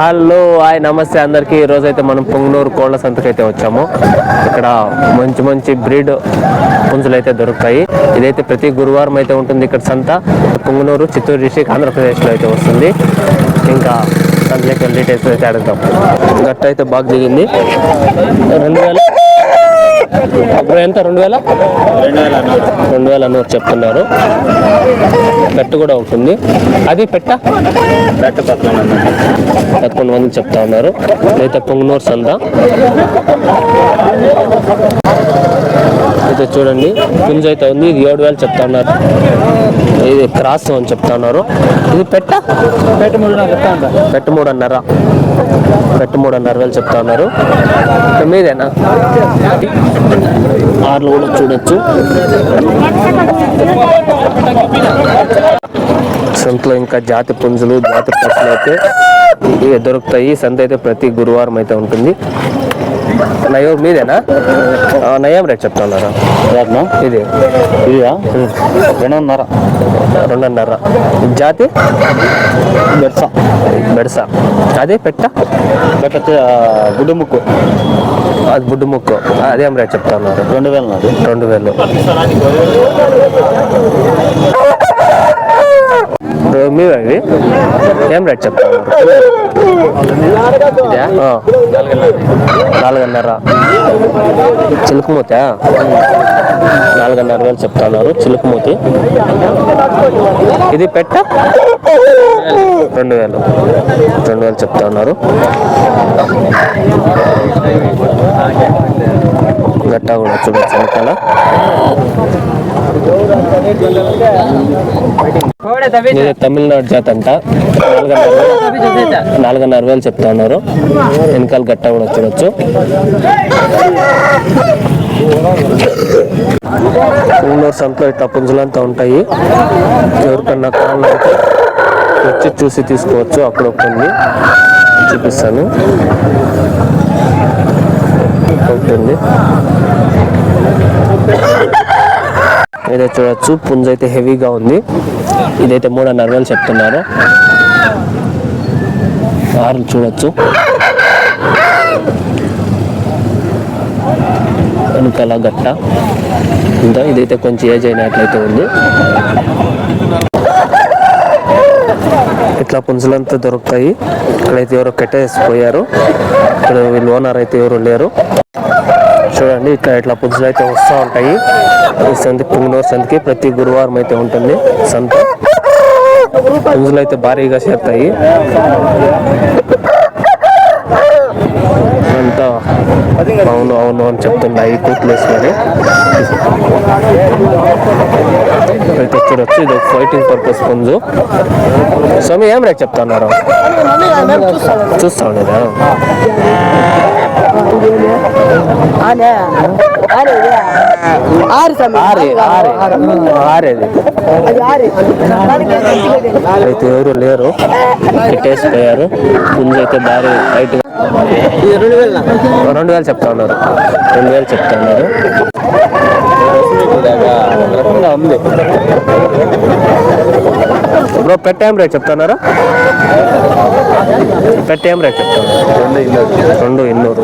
Hello hi నమస్తే అందరికీ. ఈరోజు అయితే మనం పొంగనూరు కోళ్ళ సంతకి అయితే వచ్చాము. ఇక్కడ మంచి మంచి బ్రీడ్ పుంజులు అయితే దొరుకుతాయి. ఇదైతే ప్రతి గురువారం అయితే ఉంటుంది ఇక్కడ సంత. పొంగనూరు చిత్తూరు డిస్టిక్ ఆంధ్రప్రదేశ్లో అయితే వస్తుంది. ఇంకా సంతలోకి వెళ్ళి డీటెయిల్స్ అయితే అడుగుతాం. గట్ట అయితే బాగా దిగింది. రెండు వేల. అప్పుడు ఎంత? రెండు వేల? రెండు వేల నూరు. చెప్తున్నారు. పెట్టు కూడా ఉంటుంది. అది పెట్ట? పెట్ట పదకొండు మంది చెప్తా ఉన్నారు. అయితే పొంగనూరు సంద. అయితే చూడండి పుంజ అయితే ఉంది. ఇది ఏడు వేలు చెప్తా ఉన్నారు. ఇది క్రాస్ అని చెప్తా ఉన్నారు. ఇది పెట్ట? పెట్ట మూడు పెట్ట మూడున్నర పెట్ట మూడున్నర వేలు చెప్తా ఉన్నారు. మీదేనా? ఆర్లు కూడా చూడొచ్చు. సంతలో ఇంకా జాతి పుంజులు జాతి పక్షులు అయితే ఇవి దొరుకుతాయి. సంత అయితే ప్రతి గురువారం అయితే ఉంటుంది. నయం మీదేనా? నయం రేట్ చెప్తున్నారా ఇది. ఇదిగా రెండున్నర. రెండున్నర. జాతి? బెడ్స బెడస. అదే పెట్ట. పెట్ట గుడ్డు ముక్కు. అది బుడ్డు ముక్కు. అదేం రేట్ చెప్తున్నారు రెండు వేలు నాది. రెండు వేలు. మీవే ఇవి? ఏం రేట్ చెప్తున్నారు ఆ. నాలుగున్నర. చిలుకుమూత నాలుగున్నర వేలు చెప్తున్నారు చిలుకుమూతి. ఇది పెట్ట? రెండు వేలు. రెండు వేలు చెప్తా ఉన్నారు గట్టా కూడా చూడొచ్చు వెనకాల ఇది తమిళనాడు జాత అంట. నాలుగున్నర వేలు- నాలుగున్నర వేలు చెప్తా ఉన్నారు వెనకాల గట్ట కూడా చూడొచ్చు. ఊళ్ళో సంతలో ఇట్లా పుంజులంతా ఉంటాయి. ఎవరికన్నా కావాలంటే వచ్చి చూసి తీసుకోవచ్చు. అక్కడ కొన్ని చూపిస్తాను. ఉంటుంది. ఇదే చూడొచ్చు. పుంజ అయితే హెవీగా ఉంది. ఇదైతే మూడున్నర వేలు చెప్తున్నారు. ఆరు చూడొచ్చు. వెనకాల గట్ట. ఇంకా ఇదైతే కొంచెం ఏజ్ అయినట్లయితే ఉంది. ఇట్లా పుంజులంతా దొరుకుతాయి. ఇక్కడైతే ఎవరో కట్టేసిపోయారు. ఇక్కడ వీళ్ళు ఓనర్ అయితే ఎవరు లేరు. చూడండి ఇక్కడ ఇట్లా పుంజులు అయితే వస్తూ ఉంటాయి. ఈ సంతి పుంగనూరు సంతకి ప్రతి గురువారం అయితే ఉంటుంది సంత. పుంజులు అయితే భారీగా చేరుతాయి. అవును అవును అని చెప్తున్నాయి కోట్లు మరి అయితే చూడొచ్చు ఇది ఫైటింగ్ పర్పస్ పుంజు స్వామి ఏం రేట్ చెప్తున్నారు? చూస్తా ఉండేదా ఆరే అయితే ఎవరు లేరు. పెట్టేసిపోయారు పుంజు అయితే భారీ బయట రెండు వేలు చెప్తా ఉన్నారు. రెండు వేలు చెప్తా ఉన్నారు. ఉంది బ్రో పెట్టాం రేట్ చెప్తున్నారా పెట్ట ఏం రేట్ చెప్తాను రెండు ఇన్నూరు.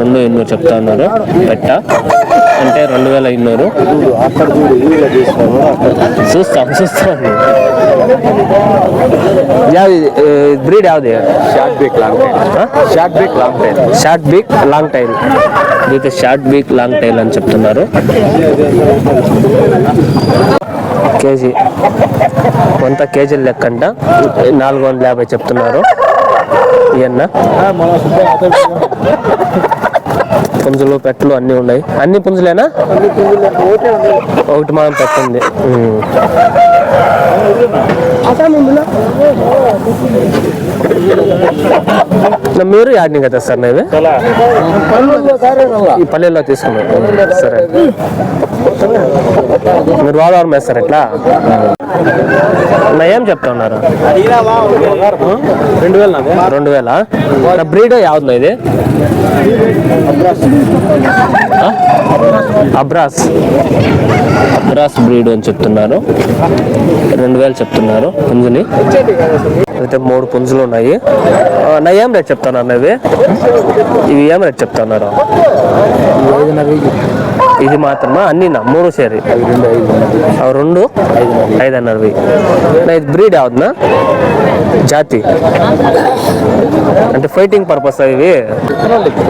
రెండు ఇన్నూరు చెప్తా ఉన్నారు. పెట్ట. అంటే రెండు వేల ఇన్నూరు. చూస్తాం చూస్తాం. యాది breed యావది short beak long tail short beak long tail short beak long tail ఇదైతే షార్ట్ బీక్ లాంగ్ టైల్ అని చెప్తున్నారు. కేజీ. కొంత కేజీల లెక్కంట. నాలుగు వందల యాభై చెప్తున్నారు. ఇవన్న పుంజులు పెట్టలు అన్నీ ఉన్నాయి. అన్ని పుంజులేనా? ఒకటి మనం పెట్టింది. మీరు యాడ్ని కదా సార్ ఇవి ఈ పల్లెల్లో తీసుకున్నాను. సరే. మీరు వాదవారం వేస్తారు ఎట్లా? నా ఏం చెప్తా ఉన్నారు? రెండు వేలు రెండు వేల? నా బ్రీడ్ యావుంది ఇది? అబ్రాస్. అబ్రాస్ బ్రీడ్ అని చెప్తున్నారు. రెండు వేలు చెప్తున్నారు పుంజుని. అయితే మూడు పుంజులు ఉన్నాయి. నా ఏం రేట్ చెప్తున్నారు ఇవి? ఇవి ఏం రేట్ చెప్తున్నారు ఇది మాత్రమా? అన్ని మూడు సేరి రెండు ఐదు అవి రెండు ఐదున్నరవి ఇది బ్రీడ్ అవుతుందా జాతి. అంటే ఫైటింగ్ పర్పస్ ఇవి?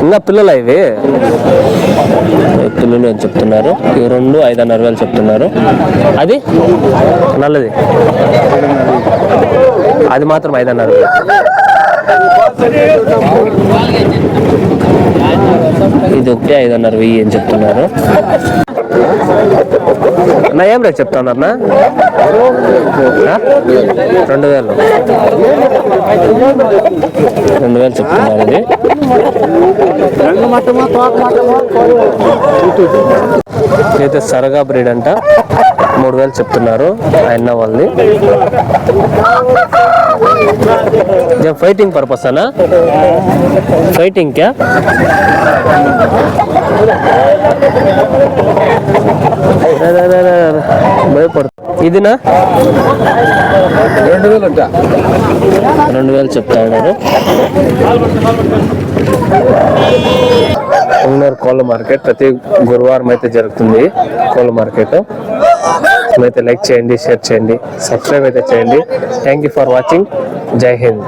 ఇంకా పిల్లలు ఇవి? పిల్లలు అని చెప్తున్నారు? ఇవి రెండు ఐదున్నర వేలు చెప్తున్నారు. అది? నల్లది. అది మాత్రం ఐదన్నారు. ఇది ఒకటి ఐదున్నర వెయ్యి అని చెప్తున్నారు. నా ఏం రేట్ చెప్తున్నారు నా రెండు వేలు. రెండు వేలు చెప్తున్నారు ఇది. ఇదైతే సరగా బ్రీడ్ అంట. మూడు వేలు చెప్తున్నారు ఆయన వాళ్ళది. ఇదేం ఫైటింగ్ పర్పస్ అనా? ఫైటింగ్ క్యా? భయపడు ఇదినా? రెండు వేలు రెండు వేలు చెప్తా ఉన్నారు ఉన్నారు కోళ్ళ మార్కెట్ ప్రతి గురువారం అయితే జరుగుతుంది కోళ్ళ మార్కెట్. అయితే లైక్ చేయండి షేర్ చేయండి సబ్స్క్రైబ్ అయితే చేయండి. థ్యాంక్ యూ ఫర్ వాచింగ్ జై హింద్.